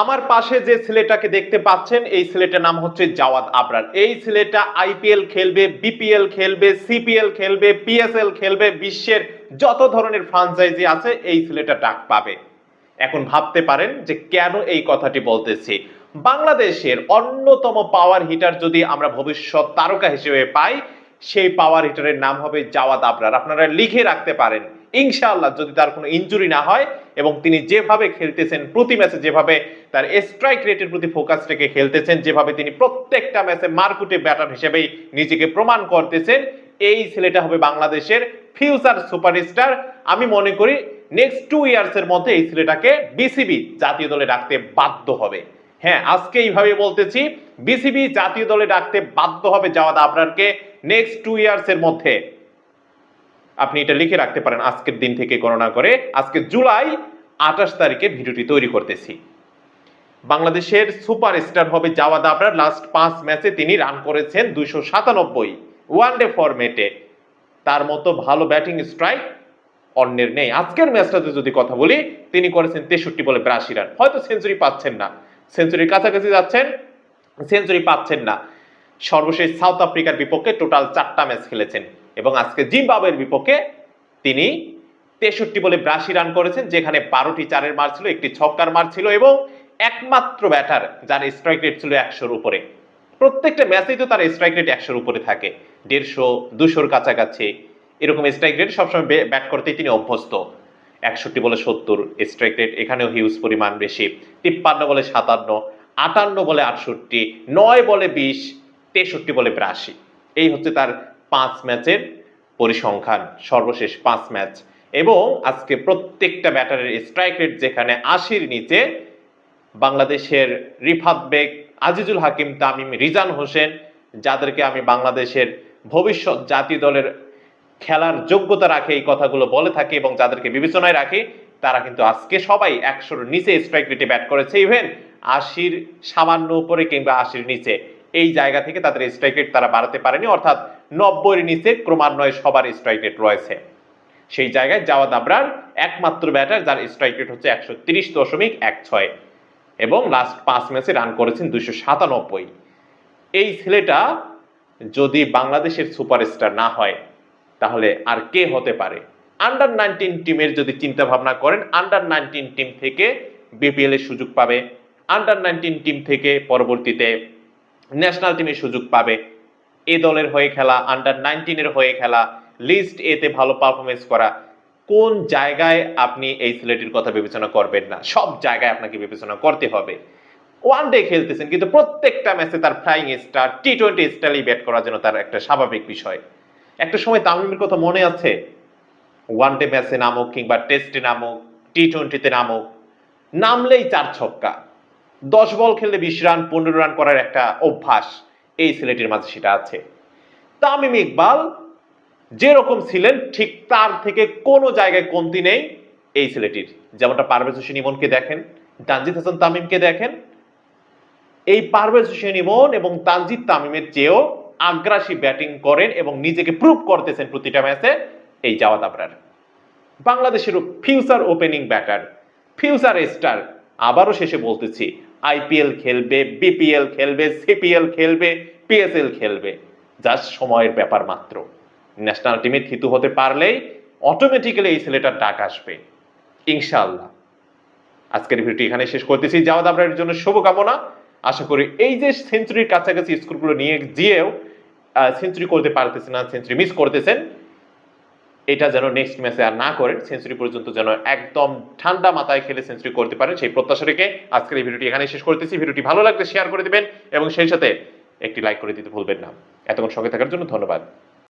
আমার পাশে যে ছেলেটাকে দেখতে পাচ্ছেন, এই ছেলেটার নাম হচ্ছে জাওয়াদ আবরার। এই ছেলেটা আইপিএল খেলবে, বিপিএল খেলবে, সিপিএল খেলবে, পিএসএল খেলবে, বিশ্বের যত ধরনের ফ্রাঞ্চাইজি আছে, এই ছেলেটা ডাক পাবে। এখন ভাবতে পারেন যে কেন এই কথাটি বলতেছি। বাংলাদেশের অন্যতম পাওয়ার হিটার যদি আমরা ভবিষ্যৎ তারকা হিসেবে পাই, সেই পাওয়ার হিটারের নাম হবে জাওয়াদ আবরার। আপনারা লিখে রাখতে পারেন ইনশাআল্লাহ যদি তার কোনো ইঞ্জুরি না হয় এবং তিনি যেভাবে খেলতেছেন, প্রতি ম্যাচে যেভাবে তার স্ট্রাইক রেটের প্রতি ফোকাস রেখে খেলতেছেন, যেভাবে তিনি প্রত্যেকটা ম্যাচে মারকুটে ব্যাটার হিসেবেই নিজেকে প্রমাণ করতেছেন, এই ছেলেটা হবে বাংলাদেশের ফিউচার সুপারস্টার আমি মনে করি নেক্সট টু ইয়ার্স এর মধ্যে এই ছেলেটাকে বিসিবি জাতীয় দলে ডাকতে বাধ্য হবে। হ্যাঁ আজকে এইভাবে বলতেছি বিসিবি জাতীয় দলে ডাকতে বাধ্য হবে জাওয়াদ আবরারকে নেক্সট টু ইয়ার্স এর মধ্যে। আপনি এটা লিখে রাখতে পারেন, আজকের দিন থেকে গণনা করে। আজকে জুলাই আঠাশ তারিখে ভিডিওটি তৈরি করতেছি। বাংলাদেশের সুপারস্টার হবে জাওয়াদ আবরার। লাস্ট পাঁচ ম্যাচে তিনি রান করেছেন দুইশো সাতানব্বই ওয়ানডে ফরম্যাটে। তার মতো ভালো ব্যাটিং স্ট্রাইক অন্যের নেই। আজকের ম্যাচটাতে যদি কথা বলি, তিনি করেছেন তেষট্টি বলে বিরাশি রান। হয়তো সেঞ্চুরি পাচ্ছেন না। সেঞ্চুরির কাছাকাছি যাচ্ছেন, সেঞ্চুরি পাচ্ছেন না। সর্বশেষ সাউথ আফ্রিকার বিপক্ষে টোটাল চারটা ম্যাচ খেলেছেন। এবং আজকে জিম্বাবুয়ের বিপক্ষে তিনি তেষট্টি বলে বিরাশি রান করেছেন, যেখানে বারোটি চারের মার ছিল, একটি ছক্কার মার ছিল এবং একমাত্র ব্যাটার যার স্ট্রাইক রেট ছিল একশোর উপরে। প্রত্যেকটা ম্যাচেই তো তার স্ট্রাইক রেট একশোর উপরে থাকে। দেড়শো, দুশোর কাছাকাছি এরকম স্ট্রাইক রেট সবসময় ব্যাট করতেই তিনি অভ্যস্ত। একষট্টি বলে সত্তর স্ট্রাইক রেট এখানেও হিউজ পরিমাণ বেশি। তিপ্পান্ন বলে সাতান্ন, আটান্ন বলে আটষট্টি, নয় বলে বিশ, তেষট্টি বলে বিরাশি। এই হচ্ছে তার পাঁচ ম্যাচের পরিসংখ্যান, সর্বশেষ পাঁচ ম্যাচ। এবং আজকে প্রত্যেকটা ব্যাটারের স্ট্রাইক রেট যেখানে আশির নিচে, বাংলাদেশের রিফাত বেগ, আজিজুল হাকিম, তামিম, রিজান হোসেন, যাদেরকে আমি বাংলাদেশের ভবিষ্যৎ জাতীয় দলের খেলার যোগ্যতা রাখে, এই কথাগুলো বলে থাকি এবং যাদেরকে বিবেচনায় রাখি, তারা কিন্তু আজকে সবাই একশোর নিচে স্ট্রাইক রেটে ব্যাট করেছে। ইভেন আশির সামান্য উপরে কিংবা আশির নিচে। এই জায়গা থেকে তাদের স্ট্রাইক রেট তারা বাড়াতে পারেনি, অর্থাৎ নব্বইয়ের নিচে ক্রমান্বয়ে সবার স্ট্রাইক রেট রয়েছে। সেই জায়গায় জাওয়াদ আবরার একমাত্র ব্যাটার যার স্ট্রাইক রেট হচ্ছে একশো তিরিশ দশমিক এক ছয় এবং লাস্ট পাঁচ ম্যাচে রান করেছেন দুইশো সাতানব্বই। এই ছেলেটা যদি বাংলাদেশের সুপারস্টার না হয়, তাহলে আর কে হতে পারে? আন্ডার নাইনটিন টিমের যদি চিন্তা ভাবনা করেন আন্ডার নাইনটিন টিম থেকে বিপিএল এর সুযোগ পাবে। আন্ডার নাইনটিন টিম থেকে পরবর্তীতে ন্যাশনাল টিমের সুযোগ পাবে। এ দলের হয়ে খেলা আন্ডার নাইনটিনের হয়ে খেলা লিস্ট এতে ভালো পারফরমেন্স করা। কোন জায়গায় আপনি এই ছেলেটির কথা বিবেচনা করবেন না? সব জায়গায় আপনাকে বিবেচনা করতে হবে। ওয়ান ডে খেলতেছেন, কিন্তু প্রত্যেকটা ম্যাচে তার ফ্লাইং স্টার টি টোয়েন্টি স্টাইলেই ব্যাট করার জন্য তার একটা স্বাভাবিক বিষয়। একটা সময় তামিমের কথা মনে আছে? ওয়ান ডে ম্যাচে নামুক কিংবা টেস্টে নামুক টি টোয়েন্টিতে নামুক, নামলেই চার ছক্কা। দশ বল খেললে বিশ রান, পনেরো রান করার একটা অভ্যাস এই ছেলেটির মাঝে সেটা আছে। তামিম ইকবাল যেরকম ছিলেন, ঠিক তার থেকে কোনো জায়গায় কমতি নেই এই ছেলেটির। যেমনটা পারভেজ হোসেন ইমনকে দেখেন, তানজিদ হাসান তামিমকে দেখেন। এই পারভেজ হোসেন ইমন এবং তানজিদ তামিমের চেয়েও আগ্রাসী ব্যাটিং করেন এবং নিজেকে প্রুভ করতেছেন প্রতিটা ম্যাচে এই জাওয়াদ আবরার। বাংলাদেশের future opening batter future star আবারও শেষে বলতেছি আইপিএল খেলবে বিপিএল খেলবে সিপিএল খেলবে পিএসএল খেলবে। জাস্ট সময়ের ব্যাপার মাত্র। ন্যাশনাল টিমে থিতু হতে পারলেই অটোমেটিক্যালি এই ছেলেটার ডাক আসবে। ইনশাআল্লাহ। আজকের ভিডিওটি এখানে শেষ করতেছি। জাওয়াদ আবরারের জন্য শুভকামনা। আশা করি এই যে সেঞ্চুরির কাছাকাছি স্কোরগুলো নিয়ে গিয়েও সেঞ্চুরি করতে পারতেছে না, সেঞ্চুরি মিস করতেছেন এটা যেন নেক্সট ম্যাচে আর না করেন সেঞ্চুরি পর্যন্ত যেন একদম ঠান্ডা মাথায় খেলে সেঞ্চুরি করতে পারেন সেই প্রত্যাশা রেখে আজকের এই ভিডিওটি এখানে শেষ করতেছি। ভিডিওটি ভালো লাগলে শেয়ার করে দিবেন এবং সেই সাথে একটি লাইক করে দিতে ভুলবেন না। এতক্ষণ সঙ্গে থাকার জন্য ধন্যবাদ।